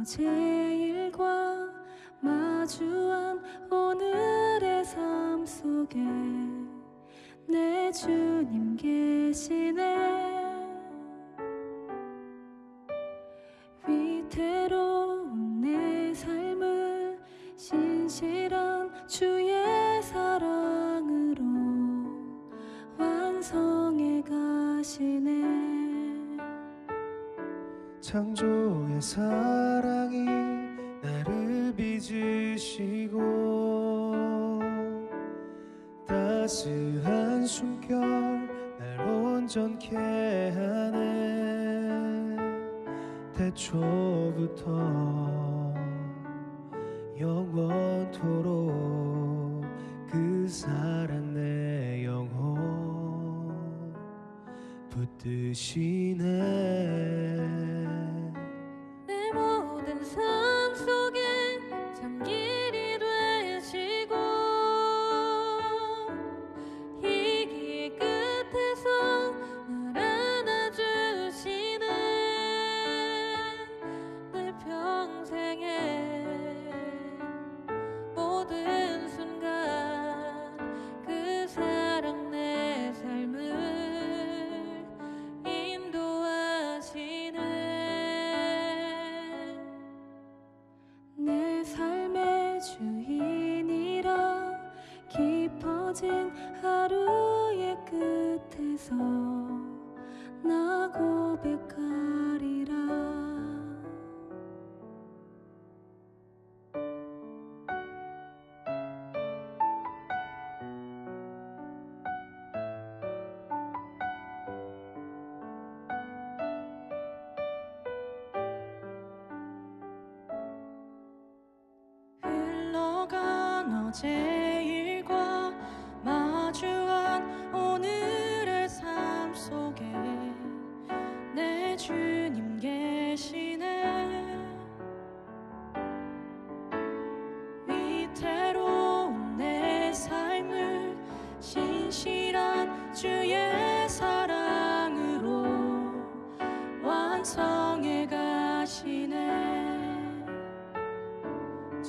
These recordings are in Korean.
어제 일과 마주한 오늘의 삶 속에 내 주님 계시 따스한 숨결 날 온전케 하네. 태초부터 영원토록 그 사랑 내 영혼 붙드시네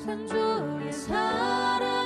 창조의 사랑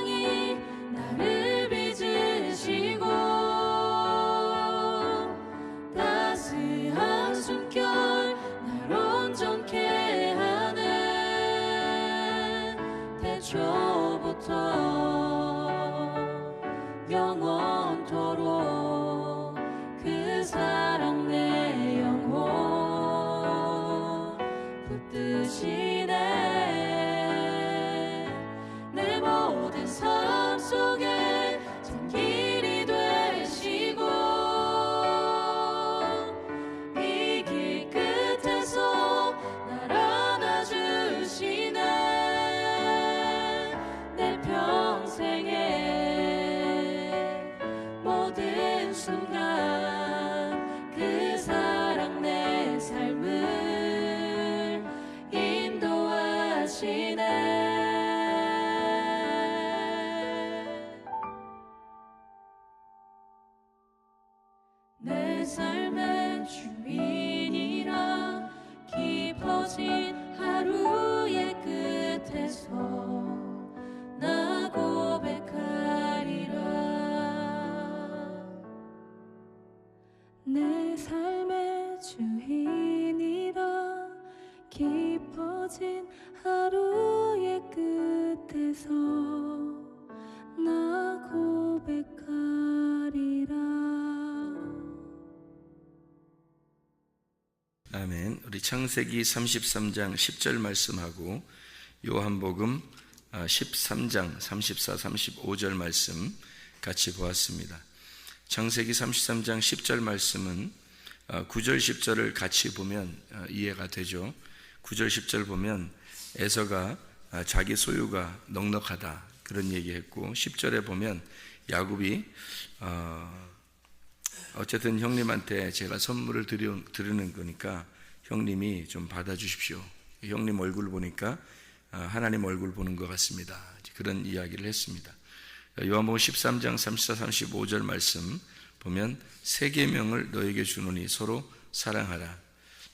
삶의 주인이라 깊어진 하루의 끝에서 나 고백하리라 아멘. 우리 창세기 33장 10절 말씀하고 요한복음 13장 34, 35절 말씀 같이 보았습니다. 창세기 33장 10절 말씀은 9절, 10절을 같이 보면 어, 이해가 되죠. 9절, 10절 보면 에서가 아, 자기 소유가 넉넉하다 그런 얘기했고 10절에 보면 야곱이 어, 어쨌든 형님한테 제가 선물을 드리는 거니까 형님이 좀 받아주십시오. 형님 얼굴 보니까 아, 하나님 얼굴 보는 것 같습니다. 그런 이야기를 했습니다. 요한복음 13장 34, 35절 말씀 보면 세 계명을 너에게 주노니 서로 사랑하라.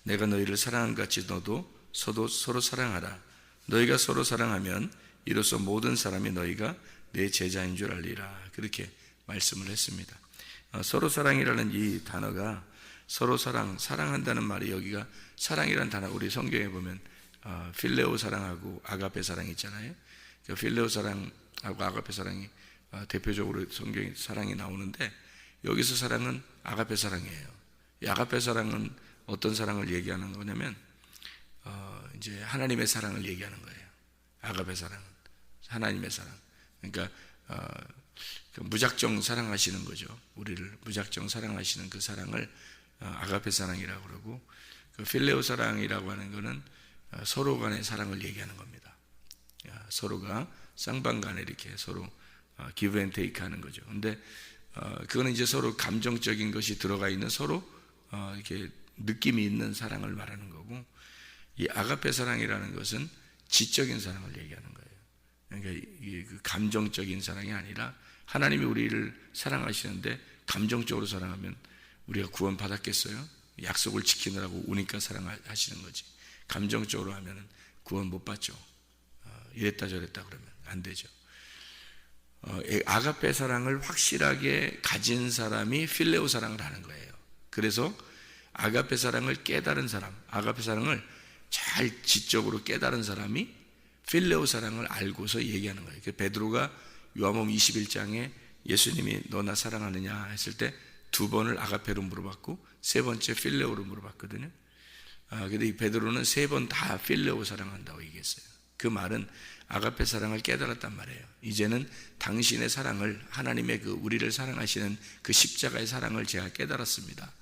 내가 너희를 사랑한 같이 너도 서로 서로 사랑하라. 너희가 서로 사랑하면 이로써 모든 사람이 너희가 내 제자인 줄 알리라. 그렇게 말씀을 했습니다. 어, 서로 사랑이라는 이 단어가 서로 사랑, 사랑한다는 말이 여기가 사랑이라는 단어 우리 성경에 보면 어, 필레오 사랑하고 아가페 사랑이 있잖아요. 그 필레오 사랑하고 아가페 사랑이 어, 대표적으로 성경에 사랑이 나오는데 여기서 사랑은 아가페 사랑이에요. 이 아가페 사랑은 어떤 사랑을 얘기하는 거냐면 어, 이제 하나님의 사랑을 얘기하는 거예요. 아가페 사랑은 하나님의 사랑. 그러니까 어, 그 무작정 사랑하시는 거죠. 우리를 무작정 사랑하시는 그 사랑을 어, 아가페 사랑이라고 그러고 그 필레오 사랑이라고 하는 거는 어, 서로 간의 사랑을 얘기하는 겁니다. 야, 서로가 쌍방간에 이렇게 서로 기브 앤 테이크 하는 거죠. 근데 어, 그거는 이제 서로 감정적인 것이 들어가 있는 서로 어, 이렇게 느낌이 있는 사랑을 말하는 거고 이 아가페 사랑이라는 것은 지적인 사랑을 얘기하는 거예요. 그러니까 그 감정적인 사랑이 아니라 하나님이 우리를 사랑하시는데 감정적으로 사랑하면 우리가 구원 받았겠어요? 약속을 지키느라고 우니까 사랑하시는 거지. 감정적으로 하면은 구원 못 받죠. 어, 이랬다 저랬다 그러면 안 되죠. 어, 아가페 사랑을 확실하게 가진 사람이 필레오 사랑을 하는 거예요. 그래서 아가페 사랑을 깨달은 사람, 아가페 사랑을 잘 지적으로 깨달은 사람이 필레오 사랑을 알고서 얘기하는 거예요. 그 베드로가 요한복음 21장에 예수님이 너나 사랑하느냐 했을 때 두 번을 아가페로 물어봤고 세 번째 필레오로 물어봤거든요. 아, 근데 이 베드로는 세 번 다 필레오 사랑한다고 얘기했어요. 그 말은 아가페 사랑을 깨달았단 말이에요. 이제는 당신의 사랑을 하나님의 그 우리를 사랑하시는 그 십자가의 사랑을 제가 깨달았습니다.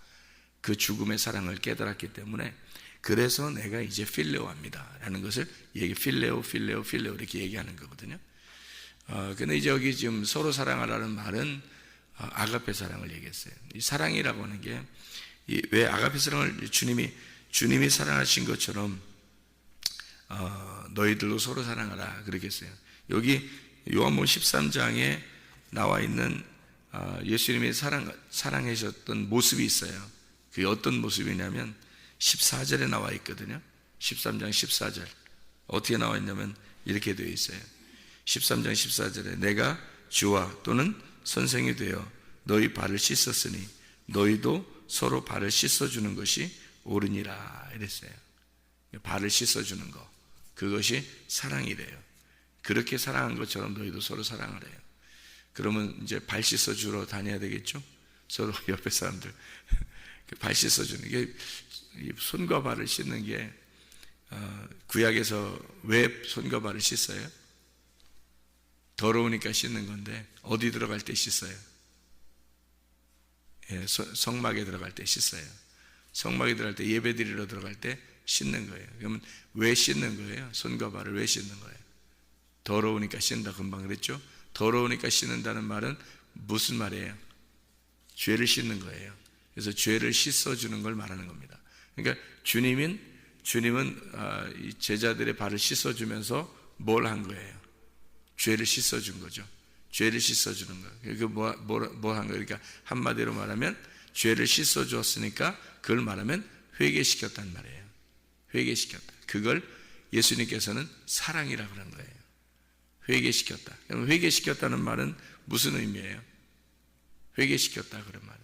그 죽음의 사랑을 깨달았기 때문에 그래서 내가 이제 필레오합니다. 라는 것을 얘기 필레오 필레오 필레오 이렇게 얘기하는 거거든요. 어, 근데 이제 여기 지금 서로 사랑하라는 말은 어, 아가페 사랑을 얘기했어요. 이 사랑이라고 하는 게 왜 아가페 사랑을 주님이 주님이 사랑하신 것처럼 어, 너희들도 서로 사랑하라 그러겠어요. 여기 요한복음 13장에 나와 있는 어, 예수님이 사랑 사랑하셨던 모습이 있어요. 그게 어떤 모습이냐면 14절에 나와 있거든요. 13장 14절 어떻게 나와 있냐면 이렇게 되어 있어요. 13장 14절에 내가 주와 또는 선생이 되어 너희 발을 씻었으니 너희도 서로 발을 씻어주는 것이 옳으니라 이랬어요. 발을 씻어주는 거 그것이 사랑이래요. 그렇게 사랑한 것처럼 너희도 서로 사랑을 해요. 그러면 이제 발 씻어 주러 다녀야 되겠죠? 서로 옆에 사람들 발 씻어 주는 게 손과 발을 씻는 게 어, 구약에서 왜 손과 발을 씻어요? 더러우니까 씻는 건데 어디 들어갈 때 씻어요? 예, 성막에 들어갈 때 씻어요. 성막에 들어갈 때 예배 드리러 들어갈 때 씻는 거예요. 그러면 왜 씻는 거예요? 손과 발을 왜 씻는 거예요? 더러우니까 씻는다 금방 그랬죠? 더러우니까 씻는다는 말은 무슨 말이에요? 죄를 씻는 거예요. 그래서 죄를 씻어주는 걸 말하는 겁니다. 그러니까 주님은 주님은 아, 제자들의 발을 씻어주면서 뭘 한 거예요? 죄를 씻어준 거죠. 죄를 씻어주는 거예요. 그 뭐, 뭐, 뭐 한 거예요? 그러니까 한마디로 말하면 죄를 씻어주었으니까 그걸 말하면 회개시켰단 말이에요. 회개시켰다. 그걸 예수님께서는 사랑이라 그런 거예요. 회개시켰다. 그럼 회개시켰다는 말은 무슨 의미예요? 회개시켰다 그런 말은.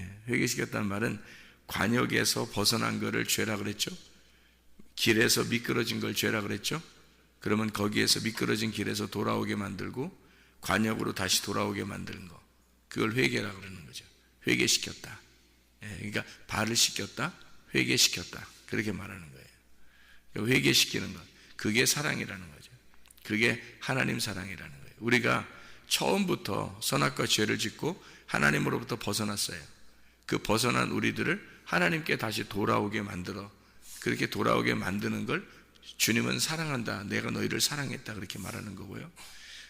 예, 회개시켰다는 말은 관역에서 벗어난 것을 죄라 그랬죠. 길에서 미끄러진 걸 죄라 그랬죠. 그러면 거기에서 미끄러진 길에서 돌아오게 만들고 관역으로 다시 돌아오게 만드는 거. 그걸 회개라 그러는 거죠. 회개시켰다. 예, 그러니까 발을 시켰다, 회개시켰다. 그렇게 말하는 거예요. 그러니까 회개시키는 것. 그게 사랑이라는 거죠. 그게 하나님 사랑이라는 거예요. 우리가 처음부터 선악과 죄를 짓고 하나님으로부터 벗어났어요. 그 벗어난 우리들을 하나님께 다시 돌아오게 만들어 그렇게 돌아오게 만드는 걸 주님은 사랑한다. 내가 너희를 사랑했다. 그렇게 말하는 거고요.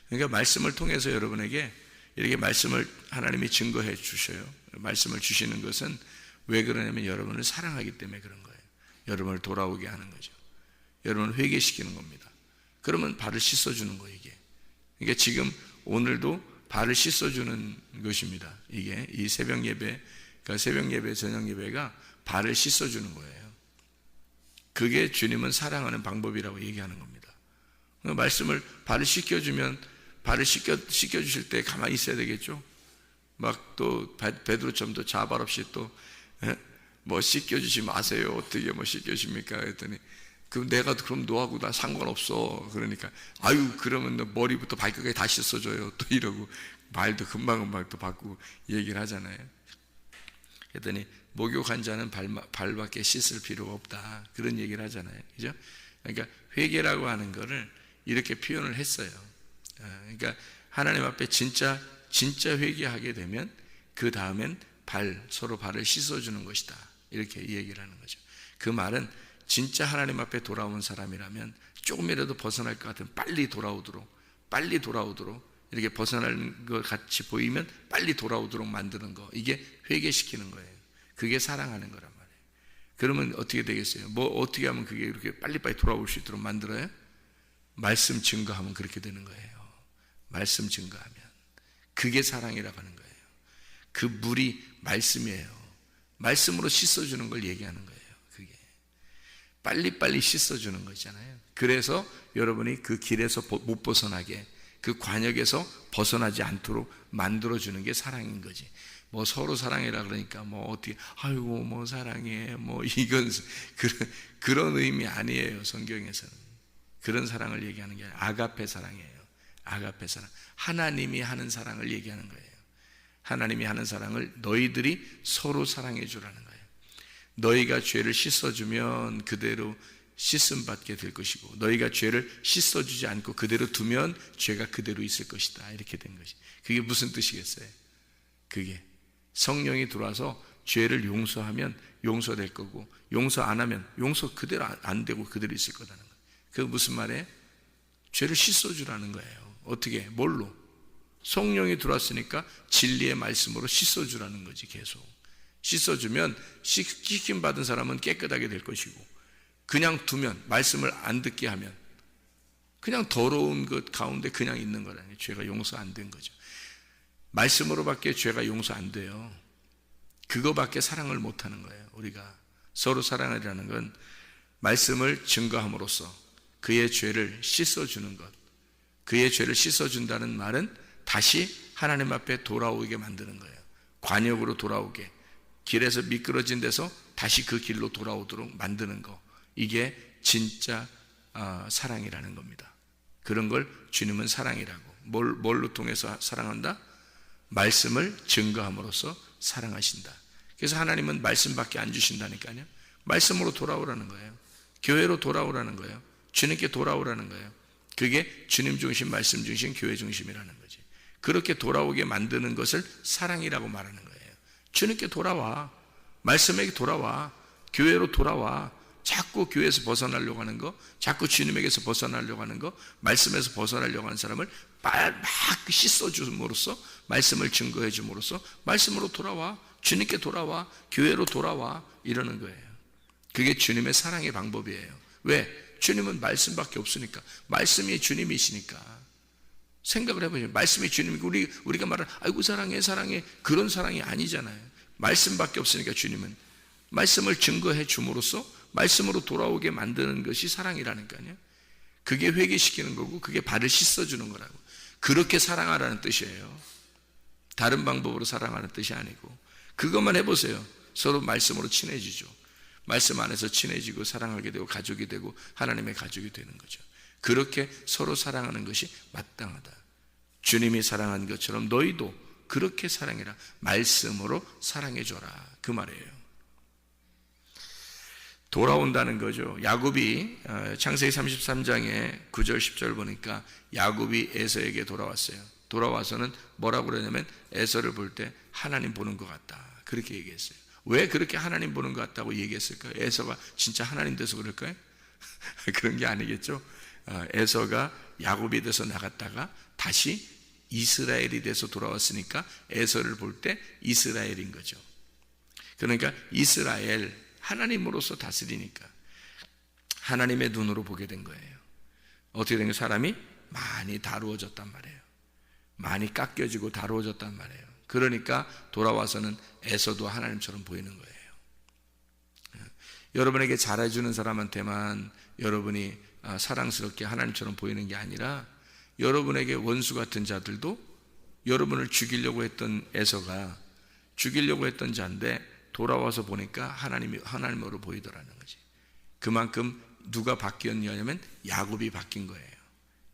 그러니까 말씀을 통해서 여러분에게 이렇게 말씀을 하나님이 증거해 주셔요. 말씀을 주시는 것은 왜 그러냐면 여러분을 사랑하기 때문에 그런 거예요. 여러분을 돌아오게 하는 거죠. 여러분을 회개시키는 겁니다. 그러면 발을 씻어주는 거예요, 이게. 그러니까 지금 오늘도 발을 씻어주는 것입니다. 이게 이 새벽 예배, 그러니까 새벽 예배, 저녁 예배가 발을 씻어주는 거예요. 그게 주님은 사랑하는 방법이라고 얘기하는 겁니다. 그 말씀을 발을 씻겨주면 발을 씻겨, 씻겨주실 때 가만히 있어야 되겠죠? 막 또 베드로처럼 또 자발 없이 또, 예? 뭐 씻겨주지 마세요. 어떻게 뭐 씻겨줍니까? 그랬더니, 그럼 내가 그럼 너하고 나 상관없어. 그러니까, 아유, 그러면 너 머리부터 발끝까지 다 씻어줘요. 또 이러고, 말도 금방금방 또 바꾸고 얘기를 하잖아요. 그랬더니, 목욕한 자는 발, 발밖에 씻을 필요가 없다. 그런 얘기를 하잖아요. 그죠? 그러니까, 회개라고 하는 거를 이렇게 표현을 했어요. 아, 그러니까, 하나님 앞에 진짜, 진짜 회개하게 되면, 그 다음엔 발, 서로 발을 씻어주는 것이다. 이렇게 얘기를 하는 거죠. 그 말은 진짜 하나님 앞에 돌아온 사람이라면 조금이라도 벗어날 것 같으면 빨리 돌아오도록, 빨리 돌아오도록 이렇게 벗어날 것 같이 보이면 빨리 돌아오도록 만드는 거. 이게 회개시키는 거예요. 그게 사랑하는 거란 말이에요. 그러면 어떻게 되겠어요? 뭐 어떻게 하면 그게 이렇게 빨리빨리 돌아올 수 있도록 만들어요? 말씀 증거하면 그렇게 되는 거예요. 말씀 증거하면. 그게 사랑이라고 하는 거예요. 그 물이 말씀이에요. 말씀으로 씻어주는 걸 얘기하는 거예요. 그게. 빨리빨리 씻어주는 거잖아요. 그래서 여러분이 그 길에서 못 벗어나게 그 관역에서 벗어나지 않도록 만들어주는 게 사랑인 거지. 뭐 서로 사랑해라 그러니까 뭐 어떻게 아이고 뭐 사랑해 뭐 이건 그런 그런 의미 아니에요 성경에서는 그런 사랑을 얘기하는 게 아니라 아가페 사랑이에요 아가페 사랑 하나님이 하는 사랑을 얘기하는 거예요 하나님이 하는 사랑을 너희들이 서로 사랑해 주라는 거예요 너희가 죄를 씻어주면 그대로 씻음 받게 될 것이고 너희가 죄를 씻어주지 않고 그대로 두면 죄가 그대로 있을 것이다 이렇게 된 것이 그게 무슨 뜻이겠어요 그게 성령이 들어와서 죄를 용서하면 용서될 거고 용서 안 하면 용서 그대로 안 되고 그대로 있을 거라는 거예요. 그 무슨 말이에요? 죄를 씻어주라는 거예요. 어떻게? 뭘로? 성령이 들어왔으니까 진리의 말씀으로 씻어주라는 거지 계속. 씻어주면 씻김 받은 사람은 깨끗하게 될 것이고 그냥 두면 말씀을 안 듣게 하면 그냥 더러운 것 가운데 그냥 있는 거라니 죄가 용서 안 된 거죠. 말씀으로밖에 죄가 용서 안 돼요. 그거밖에 사랑을 못 하는 거예요. 우리가 서로 사랑하라는 건 말씀을 증거함으로써 그의 죄를 씻어주는 것. 그의 죄를 씻어준다는 말은 다시 하나님 앞에 돌아오게 만드는 거예요. 관역으로 돌아오게. 길에서 미끄러진 데서 다시 그 길로 돌아오도록 만드는 거. 이게 진짜 아, 사랑이라는 겁니다. 그런 걸 주님은 사랑이라고. 뭘, 뭘로 통해서 사랑한다? 말씀을 증거함으로써 사랑하신다. 그래서 하나님은 말씀밖에 안 주신다니까요. 말씀으로 돌아오라는 거예요. 교회로 돌아오라는 거예요. 주님께 돌아오라는 거예요. 그게 주님 중심, 말씀 중심, 교회 중심이라는. 그렇게 돌아오게 만드는 것을 사랑이라고 말하는 거예요. 주님께 돌아와. 말씀에게 돌아와. 교회로 돌아와. 자꾸 교회에서 벗어나려고 하는 거, 자꾸 주님에게서 벗어나려고 하는 거, 말씀에서 벗어나려고 하는 사람을 막 씻어줌으로써, 말씀을 증거해 줌으로써, 말씀으로 돌아와, 주님께 돌아와, 교회로 돌아와, 이러는 거예요. 그게 주님의 사랑의 방법이에요. 왜? 주님은 말씀밖에 없으니까. 말씀이 주님이시니까. 생각을 해보세요. 말씀이 주님이고, 우리, 우리가 말하는, 아이고, 사랑해, 사랑해. 그런 사랑이 아니잖아요. 말씀밖에 없으니까 주님은. 말씀을 증거해 줌으로써 말씀으로 돌아오게 만드는 것이 사랑이라니까요. 그게 회개시키는 거고 그게 발을 씻어 주는 거라고. 그렇게 사랑하라는 뜻이에요. 다른 방법으로 사랑하는 뜻이 아니고 그것만 해보세요. 서로 말씀으로 친해지죠. 말씀 안에서 친해지고 사랑하게 되고 가족이 되고 하나님의 가족이 되는 거죠. 그렇게 서로 사랑하는 것이 마땅하다. 주님이 사랑한 것처럼 너희도 그렇게 사랑해라. 말씀으로 사랑해줘라. 그 말이에요. 돌아온다는 거죠. 야곱이 어, 창세기 33장에 9절 10절 보니까 야곱이 에서에게 돌아왔어요. 돌아와서는 뭐라고 그러냐면 에서를 볼 때 하나님 보는 것 같다. 그렇게 얘기했어요. 왜 그렇게 하나님 보는 것 같다고 얘기했을까요? 에서가 진짜 하나님 돼서 그럴까요? 그런 게 아니겠죠. 어, 에서가 야곱이 돼서 나갔다가 다시 이스라엘이 돼서 돌아왔으니까 에서를 볼 때 이스라엘인 거죠. 그러니까 이스라엘 하나님으로서 다스리니까 하나님의 눈으로 보게 된 거예요. 어떻게 된 거 사람이 많이 다루어졌단 말이에요. 많이 깎여지고 다루어졌단 말이에요. 그러니까 돌아와서는 에서도 하나님처럼 보이는 거예요. 여러분에게 잘해주는 사람한테만 여러분이 아, 사랑스럽게 하나님처럼 보이는 게 아니라 여러분에게 원수 같은 자들도 여러분을 죽이려고 했던 에서가 죽이려고 했던 자인데 돌아와서 보니까 하나님이 하나님으로 보이더라는 거지. 그만큼 누가 바뀌었냐면 야곱이 바뀐 거예요.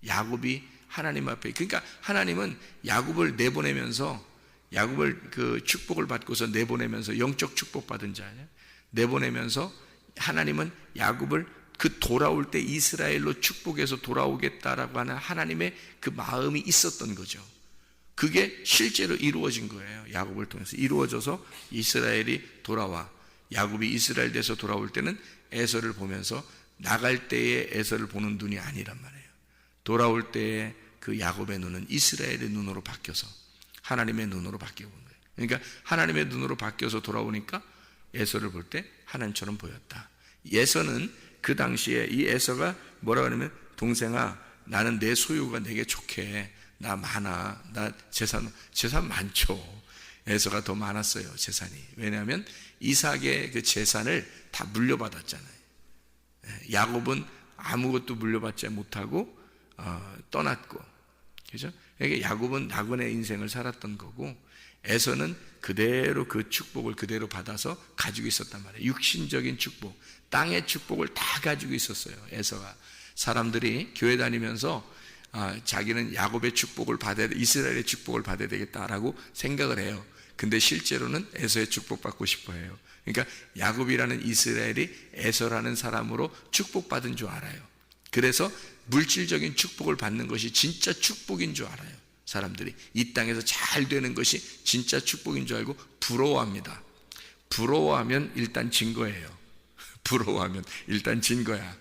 야곱이 하나님 앞에 그러니까 하나님은 야곱을 내보내면서 야곱을 그 축복을 받고서 내보내면서 영적 축복 받은 자냐 내보내면서 하나님은 야곱을 그 돌아올 때 이스라엘로 축복해서 돌아오겠다라고 하는 하나님의 그 마음이 있었던 거죠. 그게 실제로 이루어진 거예요. 야곱을 통해서 이루어져서 이스라엘이 돌아와 야곱이 이스라엘 돼서 돌아올 때는 에서를 보면서 나갈 때의 에서를 보는 눈이 아니란 말이에요. 돌아올 때의 그 야곱의 눈은 이스라엘의 눈으로 바뀌어서 하나님의 눈으로 바뀌어 본 거예요. 그러니까 하나님의 눈으로 바뀌어서 돌아오니까 에서를 볼 때 하나님처럼 보였다. 에서는 그 당시에 이 에서가 뭐라 그러면 동생아 나는 내 소유가 내게 좋게 나 많아 나 재산 재산 많죠. 에서가 더 많았어요 재산이 왜냐하면 이삭의 그 재산을 다 물려받았잖아요. 예, 야곱은 아무것도 물려받지 못하고 어, 떠났고 그죠? 그러니까 야곱은 낙원의 인생을 살았던 거고 에서는 그대로 그 축복을 그대로 받아서 가지고 있었단 말이에요. 육신적인 축복, 땅의 축복을 다 가지고 있었어요. 에서가 사람들이 교회 다니면서 아, 자기는 야곱의 축복을 받아야 돼, 이스라엘의 축복을 받아야 되겠다라고 생각을 해요. 근데 실제로는 에서의 축복 받고 싶어 해요. 그러니까 야곱이라는 이스라엘이 에서라는 사람으로 축복받은 줄 알아요. 그래서 물질적인 축복을 받는 것이 진짜 축복인 줄 알아요. 사람들이 이 땅에서 잘 되는 것이 진짜 축복인 줄 알고 부러워합니다. 부러워하면 일단 진 거예요. 부러워하면 일단 진 거야.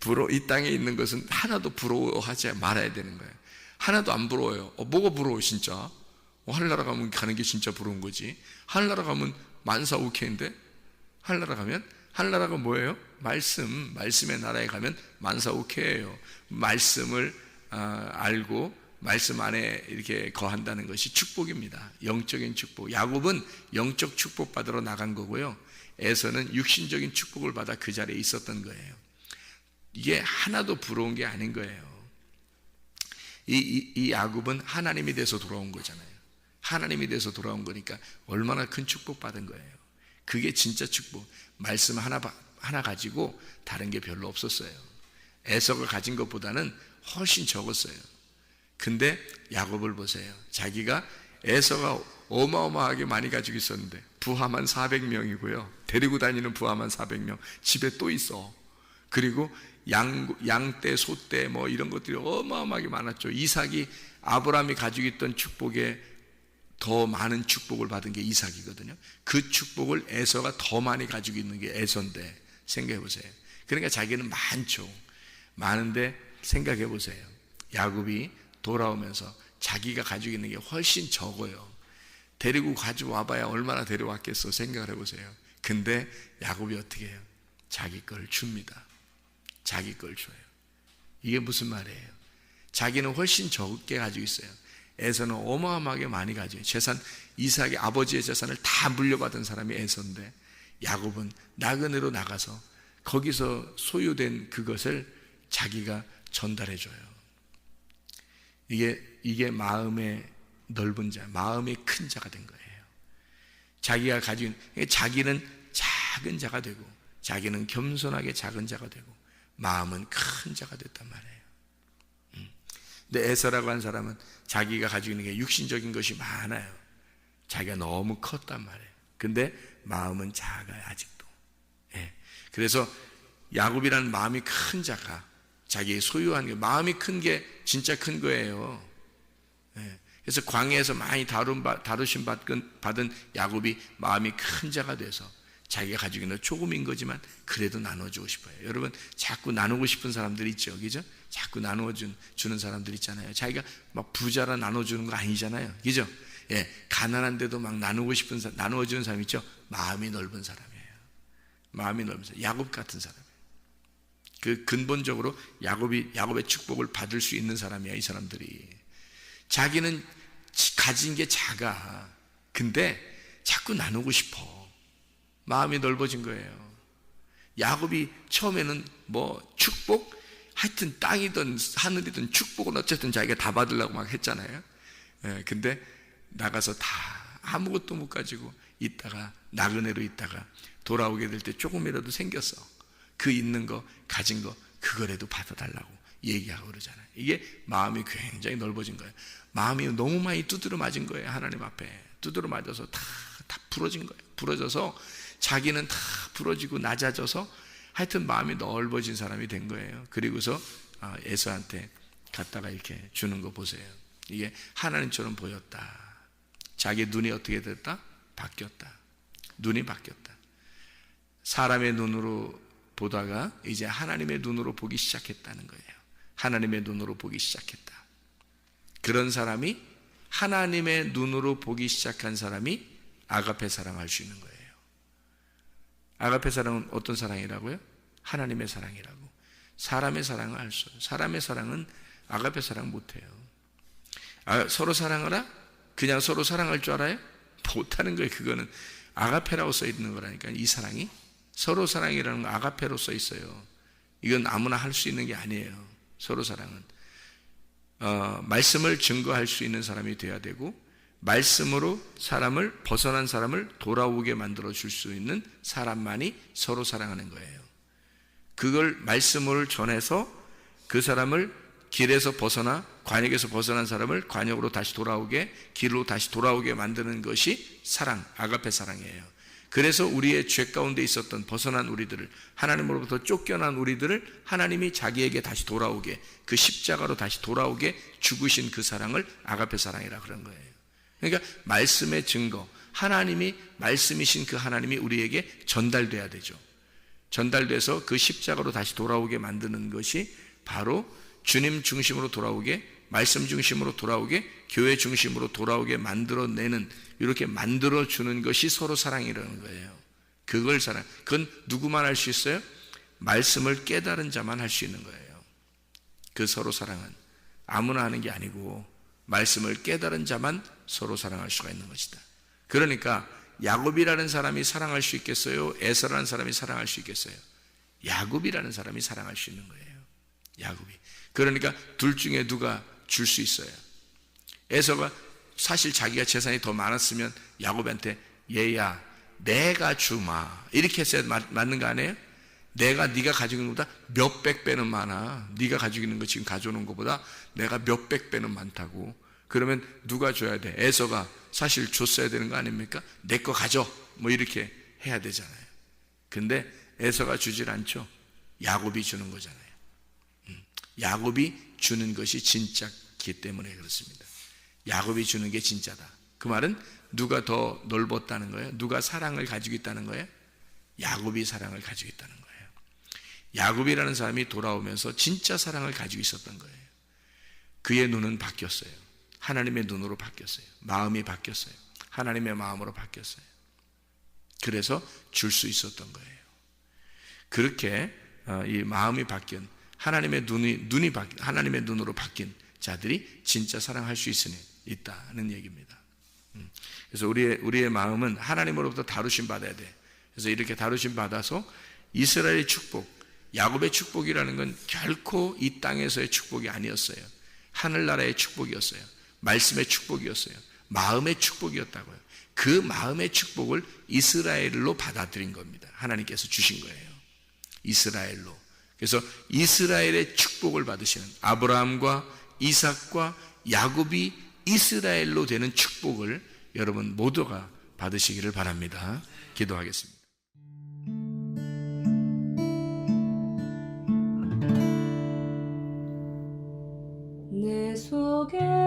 부러 이 땅에 있는 것은 하나도 부러워하지 말아야 되는 거예요. 하나도 안 부러워요. 어, 뭐가 부러워 진짜? 어, 하늘나라 가면 가는 게 진짜 부러운 거지. 하늘나라 가면 만사 오케인데 하늘나라 가면 하늘나라가 뭐예요? 말씀, 말씀의 나라에 가면 만사 오케예요. 말씀을 아, 알고 말씀 안에 이렇게 거한다는 것이 축복입니다. 영적인 축복. 야곱은 영적 축복 받으러 나간 거고요. 에서는 육신적인 축복을 받아 그 자리에 있었던 거예요. 이게 하나도 부러운 게 아닌 거예요. 이, 이, 이 야곱은 하나님이 돼서 돌아온 거잖아요. 하나님이 돼서 돌아온 거니까 얼마나 큰 축복 받은 거예요. 그게 진짜 축복. 말씀 하나, 하나 가지고 다른 게 별로 없었어요. 에서가 가진 것보다는 훨씬 적었어요. 근데 야곱을 보세요. 자기가 에서가 어마어마하게 많이 가지고 있었는데 부하만 400명이고요. 데리고 다니는 부하만 400명. 집에 또 있어. 그리고 양, 양떼, 소떼 뭐 이런 것들이 어마어마하게 많았죠. 이삭이 아브라함이 가지고 있던 축복에 더 많은 축복을 받은 게 이삭이거든요. 그 축복을 에서가 더 많이 가지고 있는 게 에서인데 생각해 보세요. 그러니까 자기는 많죠. 많은데 생각해 보세요. 야곱이 돌아오면서 자기가 가지고 있는 게 훨씬 적어요. 데리고 가지고 와봐야 얼마나 데려왔겠어 생각을 해보세요. 근데 야곱이 어떻게 해요? 자기 걸 줍니다. 자기 걸 줘요. 이게 무슨 말이에요? 자기는 훨씬 적게 가지고 있어요. 에서는 어마어마하게 많이 가지고 재산 이삭의 아버지의 재산을 다 물려받은 사람이 에서인데 야곱은 나그네로 나가서 거기서 소유된 그것을 자기가 전달해 줘요. 이게 이게 마음의 넓은 자, 마음의 큰 자가 된 거예요. 자기가 가진 자기는 작은 자가 되고 자기는 겸손하게 작은 자가 되고 마음은 큰 자가 됐단 말이에요. 음. 근데 에서라고 한 사람은 자기가 가지고 있는 게 육신적인 것이 많아요. 자기가 너무 컸단 말이에요. 근데 마음은 작아요, 아직도. 예. 그래서 야곱이라는 마음이 큰 자가 자기 소유한 게 마음이 큰 게 진짜 큰 거예요. 예. 그래서 광야에서 많이 다룬 다루심 받은, 받은 야곱이 마음이 큰 자가 돼서 자기가 가지고 있는 조금인 거지만 그래도 나눠주고 싶어요. 여러분 자꾸 나누고 싶은 사람들 있죠, 그죠? 자꾸 나누어준 주는 사람들 있잖아요. 자기가 막 부자라 나눠주는 거 아니잖아요, 그죠? 예, 가난한데도 막 나누고 싶은 사, 나누어주는 사람 있죠. 마음이 넓은 사람이에요. 마음이 넓은 사람, 야곱 같은 사람. 그 근본적으로 야곱이 야곱의 축복을 받을 수 있는 사람이야 이 사람들이. 자기는 가진 게 작아. 근데 자꾸 나누고 싶어. 마음이 넓어진 거예요. 야곱이 처음에는 뭐 축복 하여튼 땅이든 하늘이든 축복은 어쨌든 자기가 다 받으려고 막 했잖아요. 예, 근데 나가서 다 아무것도 못 가지고 있다가 나그네로 있다가 돌아오게 될 때 조금이라도 생겼어. 그 있는 거 가진 거 그거라도 받아달라고 얘기하고 그러잖아요. 이게 마음이 굉장히 넓어진 거예요. 마음이 너무 많이 두드려 맞은 거예요. 하나님 앞에 두드려 맞아서 다 다 부러진 거예요. 부러져서 자기는 다 부러지고 낮아져서 하여튼 마음이 넓어진 사람이 된 거예요. 그리고서 아, 에서한테 갖다가 이렇게 주는 거 보세요. 이게 하나님처럼 보였다. 자기 눈이 어떻게 됐다? 바뀌었다. 눈이 바뀌었다. 사람의 눈으로 보다가 이제 하나님의 눈으로 보기 시작했다는 거예요. 하나님의 눈으로 보기 시작했다. 그런 사람이 하나님의 눈으로 보기 시작한 사람이 아가페 사랑할 수 있는 거예요. 아가페 사랑은 어떤 사랑이라고요? 하나님의 사랑이라고. 사람의 사랑을 알 수. 사람의 사랑은 아가페 사랑 못해요. 아, 서로 사랑하라? 그냥 서로 사랑할 줄 알아요? 못하는 거예요. 그거는 아가페라고 써 있는 거라니까. 이 사랑이 서로 사랑이라는 거 아가페로 써 있어요. 이건 아무나 할 수 있는 게 아니에요. 서로 사랑은 어, 말씀을 증거할 수 있는 사람이 돼야 되고 말씀으로 사람을 벗어난 사람을 돌아오게 만들어 줄 수 있는 사람만이 서로 사랑하는 거예요. 그걸 말씀을 전해서 그 사람을 길에서 벗어나 관역에서 벗어난 사람을 관역으로 다시 돌아오게 길로 다시 돌아오게 만드는 것이 사랑 아가페 사랑이에요. 그래서 우리의 죄 가운데 있었던 벗어난 우리들을 하나님으로부터 쫓겨난 우리들을 하나님이 자기에게 다시 돌아오게 그 십자가로 다시 돌아오게 죽으신 그 사랑을 아가페 사랑이라 그런 거예요. 그러니까 말씀의 증거 하나님이 말씀이신 그 하나님이 우리에게 전달돼야 되죠. 전달돼서 그 십자가로 다시 돌아오게 만드는 것이 바로 주님 중심으로 돌아오게 말씀 중심으로 돌아오게 교회 중심으로 돌아오게 만들어내는 이렇게 만들어 주는 것이 서로 사랑이라는 거예요. 그걸 사랑. 그건 누구만 할 수 있어요? 말씀을 깨달은 자만 할 수 있는 거예요. 그 서로 사랑은 아무나 하는 게 아니고 말씀을 깨달은 자만 서로 사랑할 수가 있는 것이다. 그러니까 야곱이라는 사람이 사랑할 수 있겠어요? 에서라는 사람이 사랑할 수 있겠어요? 야곱이라는 사람이 사랑할 수 있는 거예요. 야곱이. 그러니까 둘 중에 누가 줄 수 있어요. 에서가 사실 자기가 재산이 더 많았으면 야곱한테 얘야 내가 주마 이렇게 했어야 맞, 맞는 거 아니에요? 내가 네가 가지고 있는 것보다 몇백 배는 많아. 네가 가지고 있는 거 지금 가져오는 것보다 내가 몇백 배는 많다고. 그러면 누가 줘야 돼? 에서가 사실 줬어야 되는 거 아닙니까? 내 거 가져. 뭐 이렇게 해야 되잖아요. 근데 에서가 주질 않죠. 야곱이 주는 거잖아요. 음, 야곱이 주는 것이 진짜 기 때문에 그렇습니다. 야곱이 주는 게 진짜다. 그 말은 누가 더 넓었다는 거예요? 누가 사랑을 가지고 있다는 거예요? 야곱이 사랑을 가지고 있다는 거예요. 야곱이라는 사람이 돌아오면서 진짜 사랑을 가지고 있었던 거예요. 그의 눈은 바뀌었어요. 하나님의 눈으로 바뀌었어요. 마음이 바뀌었어요. 하나님의 마음으로 바뀌었어요. 그래서 줄 수 있었던 거예요. 그렇게 어, 이 마음이 바뀐 하나님의 눈이 눈이 바뀐 하나님의 눈으로 바뀐 자들이 진짜 사랑할 수 있으니 있다는 얘기입니다. 음. 그래서 우리의 우리의 마음은 하나님으로부터 다루심 받아야 돼. 그래서 이렇게 다루심 받아서 이스라엘의 축복, 야곱의 축복이라는 건 결코 이 땅에서의 축복이 아니었어요. 하늘나라의 축복이었어요. 말씀의 축복이었어요. 마음의 축복이었다고요. 그 마음의 축복을 이스라엘로 받아들인 겁니다. 하나님께서 주신 거예요. 이스라엘로. 그래서 이스라엘의 축복을 받으시는 아브라함과 이삭과 야곱이 이스라엘로 되는 축복을 여러분 모두가 받으시기를 바랍니다. 기도하겠습니다. 내 속에